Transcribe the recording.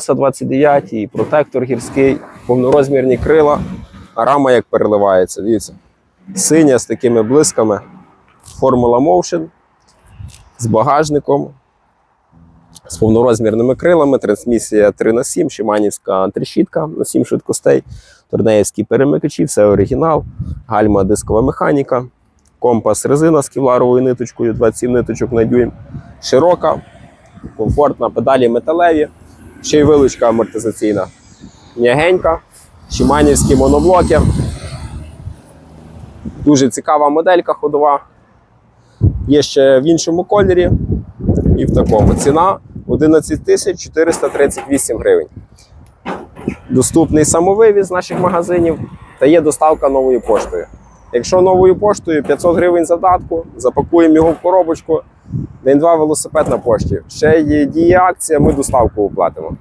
Аса 29, і протектор гірський, повнорозмірні крила, рама як переливається. Дивіться. Синя з такими блисками. Формула Motion з багажником, з повнорозмірними крилами, трансмісія 3х7, Шиманівська трещітка на 7 швидкостей, торнеївські перемикачі, все оригінал, гальма дискова механіка, компас резина з кевларовою ниточкою, 27 ниточок на дюйм, широка, комфортна, педалі металеві, ще й вилучка амортизаційна. М'ягенька, шиманівські моноблоки. Дуже цікава моделька ходова. Є ще в іншому кольорі і в такому. Ціна 11 тисяч 438 гривень. Доступний самовивіз з наших магазинів та є доставка новою поштою. Якщо новою поштою 500 гривень задатку, запакуємо його в коробочку, день два велосипед на пошті. Ще є діє акція, ми доставку оплатимо.